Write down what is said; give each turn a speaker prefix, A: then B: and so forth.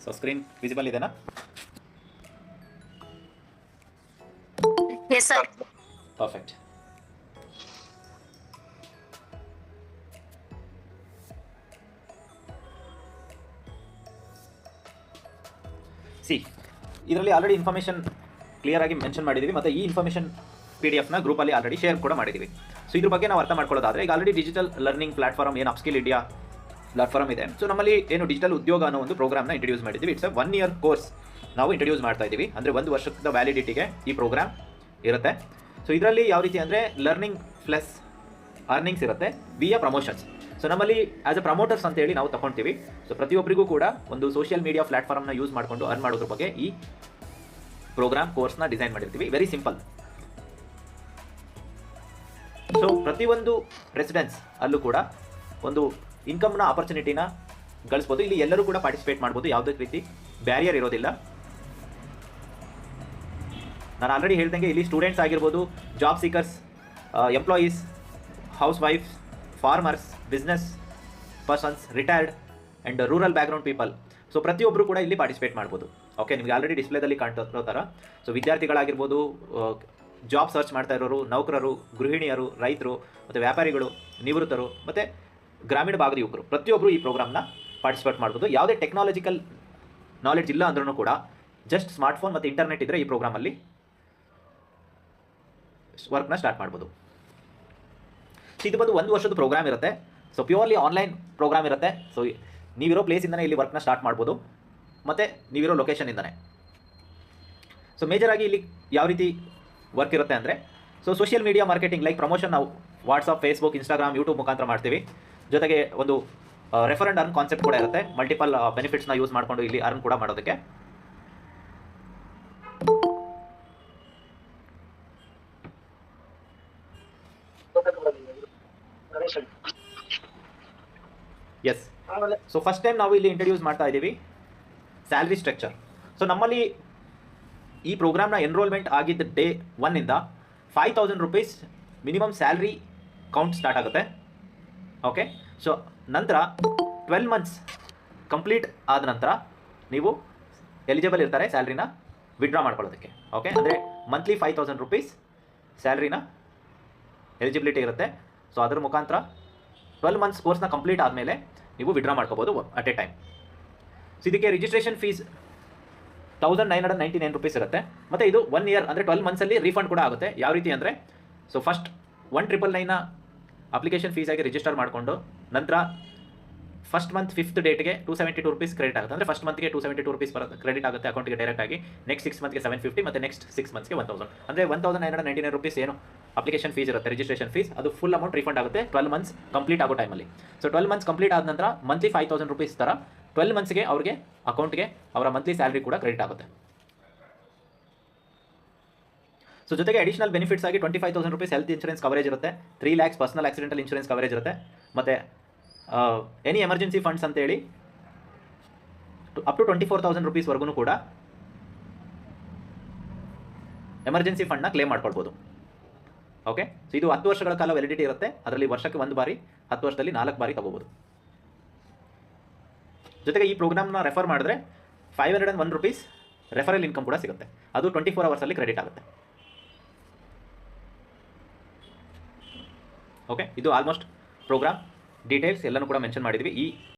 A: So screen visible ಇದೆನಾ? Perfect see ಇದರಲ್ಲಿ already information clear ಆಗಿ ಮೆನ್ಷನ್ ಮಾಡಿದ್ದೀವಿ ಮತ್ತು ಈ ಇನ್ಫಾರ್ಮೇಷನ್ ಪಿ ಡಿ ಎಫ್ನ ಗ್ರೂಪಲ್ಲಿ ಆಲ್ರೆಡಿ ಶೇರ್ ಕೂಡ ಮಾಡಿದ್ದೀವಿ ಸೊ ಇದ್ರ ಬಗ್ಗೆ ನಾವು ಅರ್ಥ ಮಾಡ್ಕೊಳ್ಳೋದಾದ್ರೆ ಈಗ ಆಲ್ರೆಡಿ ಡಿಜಿಟಲ್ ಲರ್ನಿಂಗ್ ಪ್ಲಾಟ್ಫಾರ್ಮ್ ಏನು ಅಪ್ಸ್ಕಿಲ್ ಇಂಡಿಯಾ ಪ್ಲಾಟ್ಫಾರ್ಮ್ ಇದೆ. ಸೊ ನಮ್ಮಲ್ಲಿ ಏನು ಡಿಜಿಟಲ್ ಉದ್ಯೋಗ ಅನ್ನೋ ಒಂದು ಪ್ರೋಗ್ರಾಮ್ನ ಇಂಟ್ರೊಡ್ಯೂಸ್ ಮಾಡಿದ್ವಿ ಇಟ್ಸ್ ಒನ್ ಇಯರ್ ಕೋರ್ಸ್ ನಾವು ಇಂಟ್ರೊಡ್ಯೂಸ್ ಮಾಡ್ತಾ ಇದ್ದೀವಿ. ಅಂದರೆ ಒಂದು ವರ್ಷದ ವ್ಯಾಲಿಡಿಟಿಗೆ ಈ ಪ್ರೋಗ್ರಾಮ್ ಇರುತ್ತೆ. ಸೊ ಇದರಲ್ಲಿ ಯಾವ ರೀತಿ ಅಂದರೆ ಲರ್ನಿಂಗ್ ಪ್ಲಸ್ ಅರ್ನಿಂಗ್ಸ್ ಇರುತ್ತೆ ವಿಯ ಪ್ರಮೋಷನ್ಸ್ ಸೊ ನಮ್ಮಲ್ಲಿ ಆಸ್ ಅ ಪ್ರಮೋಟರ್ಸ್ ಅಂತ ಹೇಳಿ ನಾವು ತಗೊಳ್ತೀವಿ ಸೊ ಪ್ರತಿಯೊಬ್ಬರಿಗೂ ಕೂಡ ಒಂದು ಸೋಷಿಯಲ್ ಮೀಡಿಯಾ ಪ್ಲಾಟ್ಫಾರ್ಮ್ನ ಯೂಸ್ ಮಾಡಿಕೊಂಡು ಅರ್ನ್ ಮಾಡೋದ್ರ ಬಗ್ಗೆ ಈ ಪ್ರೋಗ್ರಾಮ್ ಕೋರ್ಸ್ನ ಡಿಸೈನ್ ಮಾಡಿರ್ತೀವಿ. ವೆರಿ ಸಿಂಪಲ್ ಸೊ ಪ್ರತಿಯೊಂದು ರೆಸಿಡೆನ್ಸ್ ಅಲ್ಲೂ ಕೂಡ ಒಂದು ಇನ್ಕಮ್ನ ಆಪರ್ಚುನಿಟಿನ ಗಳಿಸ್ಬೋದು. ಇಲ್ಲಿ ಎಲ್ಲರೂ ಕೂಡ ಪಾರ್ಟಿಸಿಪೇಟ್ ಮಾಡ್ಬೋದು. ಯಾವುದೇ ರೀತಿ ಬ್ಯಾರಿಯರ್ ಇರೋದಿಲ್ಲ. ನಾನು ಆಲ್ರೆಡಿ ಹೇಳ್ದಂಗೆ ಇಲ್ಲಿ ಸ್ಟೂಡೆಂಟ್ಸ್ ಆಗಿರ್ಬೋದು job seekers employees house wife farmers business persons retired and rural background people so ಪ್ರತಿಯೊಬ್ಬರು ಕೂಡ ಇಲ್ಲಿ ಪಾರ್ಟಿಸಿಪೇಟ್ ಮಾಡ್ಬೋದು. ಓಕೆ ನಿಮಗೆ ಆಲ್ರೆಡಿ ಡಿಸ್ಪ್ಲೇದಲ್ಲಿ ಕಾಣ್ತಾ ಥರ. ಸೊ ವಿದ್ಯಾರ್ಥಿಗಳಾಗಿರ್ಬೋದು ಜಾಬ್ ಸರ್ಚ್ ಮಾಡ್ತಾ ಇರೋರು, ನೌಕರರು, ಗೃಹಿಣಿಯರು, ರೈತರು, ಮತ್ತು ವ್ಯಾಪಾರಿಗಳು, ನಿವೃತ್ತರು, ಮತ್ತು ಗ್ರಾಮೀಣ ಭಾಗದ ಯುವಕರು ಪ್ರತಿಯೊಬ್ಬರು ಈ ಪ್ರೋಗ್ರಾಮ್ನ ಪಾರ್ಟಿಸಿಪೇಟ್ ಮಾಡ್ಬೋದು. ಯಾವುದೇ ಟೆಕ್ನಾಲಜಿಕಲ್ ನಾಲೆಡ್ಜ್ ಇಲ್ಲ ಅಂದ್ರೂ ಕೂಡ ಜಸ್ಟ್ ಸ್ಮಾರ್ಟ್ಫೋನ್ ಮತ್ತು ಇಂಟರ್ನೆಟ್ ಇದ್ದರೆ ಈ ಪ್ರೋಗ್ರಾಮಲ್ಲಿ ವರ್ಕ್ನ ಸ್ಟಾರ್ಟ್ ಮಾಡ್ಬೋದು. ಇದು ಬಂದು ಒಂದು ವರ್ಷದ ಪ್ರೋಗ್ರಾಮ್ ಇರುತ್ತೆ. ಸೊ ಪ್ಯೂರ್ಲಿ ಆನ್ಲೈನ್ ಪ್ರೋಗ್ರಾಮ್ ಇರುತ್ತೆ. ಸೊ ನೀವಿರೋ ಪ್ಲೇಸಿಂದನೇ ಇಲ್ಲಿ ವರ್ಕ್ನ ಸ್ಟಾರ್ಟ್ ಮಾಡ್ಬೋದು. ಮತ್ತು ನೀವಿರೋ ಲೊಕೇಶನಿಂದನೇ ಸೊ ಮೇಜರಾಗಿ ಇಲ್ಲಿ ಯಾವ ರೀತಿ ವರ್ಕ್ ಇರುತ್ತೆ ಅಂದರೆ so social media marketing like promotion ನಾವು ವಾಟ್ಸಪ್ ಫೇಸ್ಬುಕ್ ಇನ್ಸ್ಟಾಗ್ರಾಮ್ ಯೂಟ್ಯೂಬ್ ಮುಖಾಂತರ ಮಾಡ್ತೀವಿ. ಜೊತೆಗೆ ಒಂದು ರೆಫರ್ ಅಂಡ್ ಅರ್ನ್ ಕಾನ್ಸೆಪ್ಟ್ ಕೂಡ ಇರುತ್ತೆ. ಮಲ್ಟಿಪಲ್ ಬೆನಿಫಿಟ್ಸ್ನ ಯೂಸ್ ಮಾಡಿಕೊಂಡು ಇಲ್ಲಿ ಅರ್ನ್ ಕೂಡ ಮಾಡೋದಕ್ಕೆ. ಎಸ್ ಸೊ ಫಸ್ಟ್ ಟೈಮ್ ನಾವು ಇಲ್ಲಿ ಇಂಟ್ರಡ್ಯೂಸ್ ಮಾಡ್ತಾ ಇದ್ದೀವಿ ಸ್ಯಾಲ್ರಿ ಸ್ಟ್ರಕ್ಚರ್ ಸೊ ನಮ್ಮಲ್ಲಿ ಈ ಪ್ರೋಗ್ರಾಮ್ನ ಎನ್ರೋಲ್ಮೆಂಟ್ ಆಗಿದ್ದ day ಒನ್ನಿಂದ five thousand rupees minimum salary count start ಆಗುತ್ತೆ. ಓಕೆ ಸೊ ನಂತರ ಟ್ವೆಲ್ ಮಂತ್ಸ್ ಕಂಪ್ಲೀಟ್ ಆದ ನಂತರ ನೀವು ಎಲಿಜಿಬಲ್ ಇರ್ತಾರೆ ಸ್ಯಾಲ್ರಿನ ವಿಡ್ರಾ ಮಾಡ್ಕೊಳ್ಳೋದಕ್ಕೆ. ಓಕೆ ಅಂದರೆ ಮಂತ್ಲಿ ಫೈವ್ ತೌಸಂಡ್ ರುಪೀಸ್ ಸ್ಯಾಲ್ರಿನ ಎಲಿಜಿಬಿಲಿಟಿ ಇರುತ್ತೆ. ಸೊ ಅದರ ಮುಖಾಂತರ ಟ್ವೆಲ್ ಮಂತ್ಸ್ ಕೋರ್ಸ್ನ ಕಂಪ್ಲೀಟ್ ಆದಮೇಲೆ ನೀವು ವಿಡ್ರಾ ಮಾಡ್ಕೋಬೋದು ಅಟ್ ಎ ಟೈಮ್ ಸೊ ಇದಕ್ಕೆ registration fees thousand nine hundred ninety nine rupees ಇರುತ್ತೆ. ಮತ್ತು ಇದು ಒನ್ ಇಯರ್ ಅಂದರೆ ಟ್ವೆಲ್ ಮಂತ್ಸಲ್ಲಿ ರೀಫಂಡ್ ಕೂಡ ಆಗುತ್ತೆ. ಯಾವ ರೀತಿ ಅಂದರೆ ಸೊ ಫಸ್ಟ್ ಒನ್ ಟ್ರಿಪಲ್ ನೈನ್ನ ಅಪ್ಲಿಕೇಶನ್ ಫೀಸಾಗಿ ರಿಜಿಸ್ಟರ್ ಮಾಡಿಕೊಂಡು ನಂತರ first month fifth ಡೇಟ್ಗೆ two seventy two rupees credit ಆಗುತ್ತೆ. ಅಂದರೆ ಫಸ್ಟ್ ಮಂತ್ಗೆ ಟು ಸೆವೆಂಟಿ ಟು ರುಪೀಸ್ ಬರುತ್ತೆ ಕ್ರೆಡಿಟ್ ಆಗುತ್ತೆ ಅಕೌಂಟ್ಗೆ ಡೈರೆಕ್ಟ್ ಆಗಿ. ನೆಕ್ಸ್ಟ್ ಸಿಕ್ಸ್ ಮಂತ್ಗೆ ಸೆವೆನ್ ಫಿಫ್ಟಿ ಮತ್ತು ನೆಕ್ಸ್ಟ್ ಸಿಕ್ಸ್ ಮಂತ್ಸ್ಗೆ ಒನ್ ತೌಸಂಡ್ ಅಂದರೆ one thousand nine hundred ninety rupees ಏನು ಅಪ್ಲಿಕೇಶನ್ ಫೀಸ್ ಇರುತ್ತೆ ರಿಜಿಸ್ಟ್ರೇಷನ್ ಫೀಸ್ ಅದು ಫುಲ್ ಅಮೌಂಟ್ ರಿಫಂಡ್ ಆಗುತ್ತೆ ಟ್ವೆಲ್ ಮಂತ್ಸ್ ಕಂಪ್ಲೀಟ್ ಆಗೋ ಟೈಮಲ್ಲಿ ಸೊ ಟ್ವೆಲ್ ಮಂತ್ಸ್ ಕಂಪ್ಲೀಟ್ ಆದ ನಂತರ ಮಂತ್ಲಿ ಫೈವ್ ತೌಸಂಡ್ ರುಪೀಸ್ ಥರ ಟ್ವೆಲ್ ಮಂತ್ಸ್ಗೆ ಅವ್ರಿಗೆ ಅಕೌಂಟ್ಗೆ ಅವರ ಮಂತ್ಲಿ ಸ್ಯಾಲ್ರಿ ಕೂಡ ಕ್ರೆಡಿಟ್ ಆಗುತ್ತೆ. ಸೊ ಜೊತೆಗೆ ಅಡಿಷನಲ್ ಬೆನಿಫಿಟ್ಸ್ ಆಗಿ twenty five thousand rupees health insurance coverage ಇರುತ್ತೆ. Three lakhs personal accidental insurance coverage ಇರುತ್ತೆ. ಮತ್ತು ಎನಿ ಎಮರ್ಜೆನ್ಸಿ ಫಂಡ್ಸ್ ಅಂತೇಳಿ up to twenty four thousand ರುಪೀಸ್ವರೆಗೂ ಕೂಡ ಎಮರ್ಜೆನ್ಸಿ ಫಂಡ್ನ ಕ್ಲೇಮ್ ಮಾಡ್ಕೊಳ್ಬೋದು. ಓಕೆ ಸೊ ಇದು ಹತ್ತು ವರ್ಷಗಳ ಕಾಲ ವ್ಯಾಲಿಡಿಟಿ ಇರುತ್ತೆ. ಅದರಲ್ಲಿ ವರ್ಷಕ್ಕೆ ಒಂದು ಬಾರಿ, ಹತ್ತು ವರ್ಷದಲ್ಲಿ ನಾಲ್ಕು ಬಾರಿ ತಗೋಬೋದು. ಜೊತೆಗೆ ಈ ಪ್ರೋಗ್ರಾಮ್ನ ರೆಫರ್ ಮಾಡಿದ್ರೆ five hundred and one rupees referral income ಕೂಡ ಸಿಗುತ್ತೆ. ಅದು ಟ್ವೆಂಟಿ ಫೋರ್ ಅವರ್ಸಲ್ಲಿ ಕ್ರೆಡಿಟ್ ಆಗುತ್ತೆ. ಓಕೆ ಇದು ಆಲ್ಮೋಸ್ಟ್ ಪ್ರೋಗ್ರಾಮ್ ಡೀಟೇಲ್ಸ್ ಎಲ್ಲನೂ ಕೂಡ ಮೆನ್ಷನ್ ಮಾಡಿದ್ವಿ. ಈ